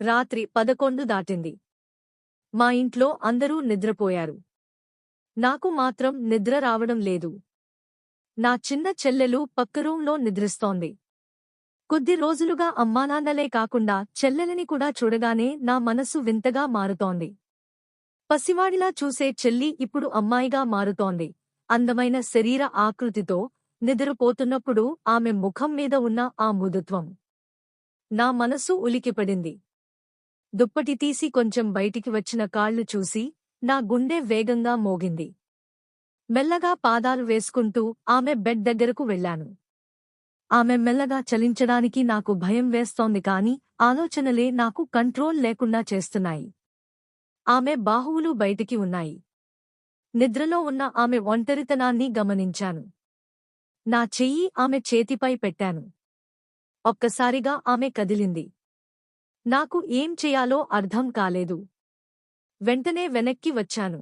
రాత్రి పదకొండు దాటింది. మా ఇంట్లో అందరూ నిద్రపోయారు. నాకు మాత్రం నిద్ర రావడం లేదు. నా చిన్న చెల్లెలు పక్క రూంలో నిద్రిస్తోంది. కొద్ది రోజులుగా అమ్మానాన్నలే కాకుండా చెల్లెలని కూడా చూడగానే నా మనసు వింతగా మారుతోంది. పసివాడిలా చూసే చెల్లి ఇప్పుడు అమ్మాయిగా మారుతోంది. అందమైన శరీర ఆకృతితో నిద్రపోతున్నప్పుడు ఆమె ముఖం మీద ఉన్న ఆ మృదుత్వం. నా మనసు ఉలికిపడింది దుప్పటి తీసి కొంచెం బయటికి వచ్చిన కాళ్ళు చూసి నా గుండె వేగంగా మోగింది. మెల్లగా పాదాలు వేసుకుంటూ ఆమె బెడ్ దగ్గరకు వెళ్ళాను. ఆమె మెల్లగా చలించడానికి నాకు భయం వేస్తోంది కాని ఆలోచనలే నాకు కంట్రోల్ లేకుండా చేస్తున్నాయి. ఆమె బాహువులు బయటికి ఉన్నాయి. నిద్రలో ఉన్న ఆమె ఒంటరితనాన్ని గమనించాను. నా చెయ్యి ఆమె చేతిపై పెట్టాను. ఒక్కసారిగా ఆమె కదిలింది. నాకు ఏం చెయ్యాలో అర్థం కాలేదు. వెంటనే వెనక్కి వచ్చాను.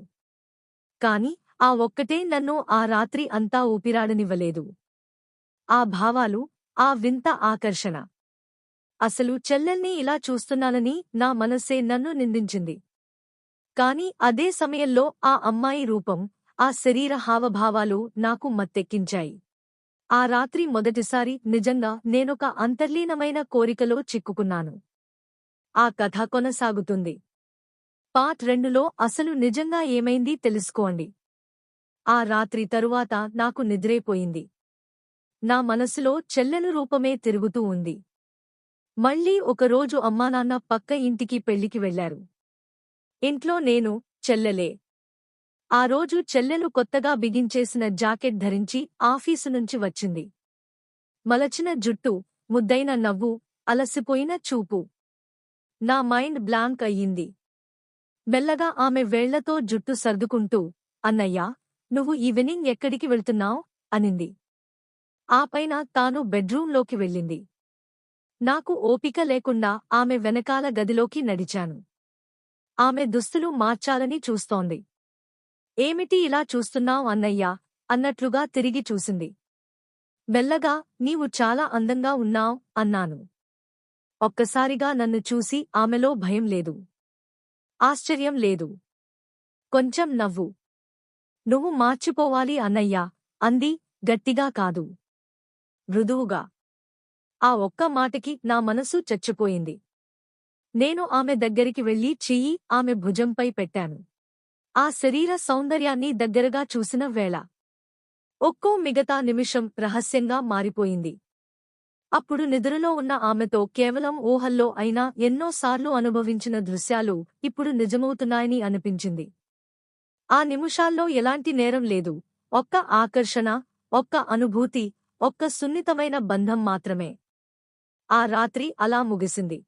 కాని ఆ ఒక్కటే నన్ను ఆ రాత్రి అంతా ఊపిరాడనివ్వలేదు. ఆ భావాలు ఆ వింత ఆకర్షణ. అసలు చెల్లెల్ని ఇలా చూస్తున్నానని నా మనస్సే నన్ను నిందించింది. కాని అదే సమయంలో ఆ అమ్మాయి రూపం ఆ శరీర హావభావాలు నాకు మత్తెక్కించాయి. ఆ రాత్రి మొదటిసారి నిజంగా నేనొక అంతర్లీనమైన కోరికలో చిక్కుకున్నాను. ఆ కథ కొనసాగుతుంది. పార్ట్ రెండులో అసలు నిజంగా ఏమైంది తెలుసుకోండి. ఆ రాత్రి తరువాత నాకు నిద్రైపోయింది. నా మనసులో చెల్లెలు రూపమే తిరుగుతూ ఉంది. మళ్ళీ ఒకరోజు అమ్మానాన్న పక్క ఇంటికి పెళ్ళికి వెళ్ళారు ఇంట్లో నేను చెల్లెలే. ఆ రోజు చెల్లెలు కొత్తగా బిగించేసిన జాకెట్ ధరించి ఆఫీసు నుంచి వచ్చింది. మలచిన జుట్టు ముద్దైన నవ్వు అలసిపోయిన చూపు. నా మైండ్ బ్లాంక్ అయ్యింది. మెల్లగా ఆమె వేళ్ళతో జుట్టు సర్దుకుంటూ అన్నయ్యా నువ్వు ఈవినింగ్ ఎక్కడికి వెళ్తున్నావ్? అనింది. ఆపైన తాను బెడ్రూంలోకి వెళ్ళింది. నాకు ఓపిక లేకుండా ఆమె వెనకాల గదిలోకి నడిచాను. ఆమె దుస్తులు మార్చాలని చూస్తోంది. ఏమిటి ఇలా చూస్తున్నావ్ అన్నయ్యా? అన్నట్లుగా తిరిగి చూసింది. మెల్లగా నీవు చాలా అందంగా ఉన్నావ్ అన్నాను. ఒక్కసారిగా నన్ను చూసి ఆమెలో భయం లేదు. ఆశ్చర్యం లేదు. కొంచెం నవ్వు. నువ్వు మార్చిపోవాలి అన్నయ్యా అంది. గట్టిగా కాదు. మృదువుగా. ఆ ఒక్క మాటకి నా మనసు చచ్చిపోయింది. నేను ఆమె దగ్గరికి వెళ్ళి చెయ్యి ఆమె భుజంపై పెట్టాను. ఆ శరీర సౌందర్యాన్ని దగ్గరగా చూసిన వేళ. ఒక్కో మిగతా నిమిషం రహస్యంగా మారిపోయింది. అప్పుడు నిద్రలో ఉన్న ఆమెతో కేవలం ఊహల్లో అయినా ఎన్నోసార్లు అనుభవించిన దృశ్యాలు ఇప్పుడు నిజమవుతున్నాయని అనిపించింది. ఆ నిమిషాల్లో ఎలాంటి నేరం లేదు. ఒక్క ఆకర్షణ ఒక్క అనుభూతి ఒక్క సున్నితమైన బంధం మాత్రమే. ఆ రాత్రి అలా ముగిసింది.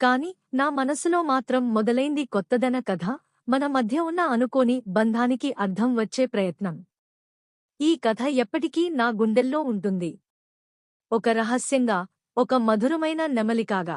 కాని నా మనసులో మాత్రం మొదలైంది కొత్తదన కథ మన మధ్య ఉన్న అనుకోని బంధానికి అర్థం వచ్చే ప్రయత్నం. ఈ కథ ఎప్పటికీ నా గుండెల్లో ఉంటుంది. ఒక రహస్యంగా ఒక మధురమైన నెమలికాగా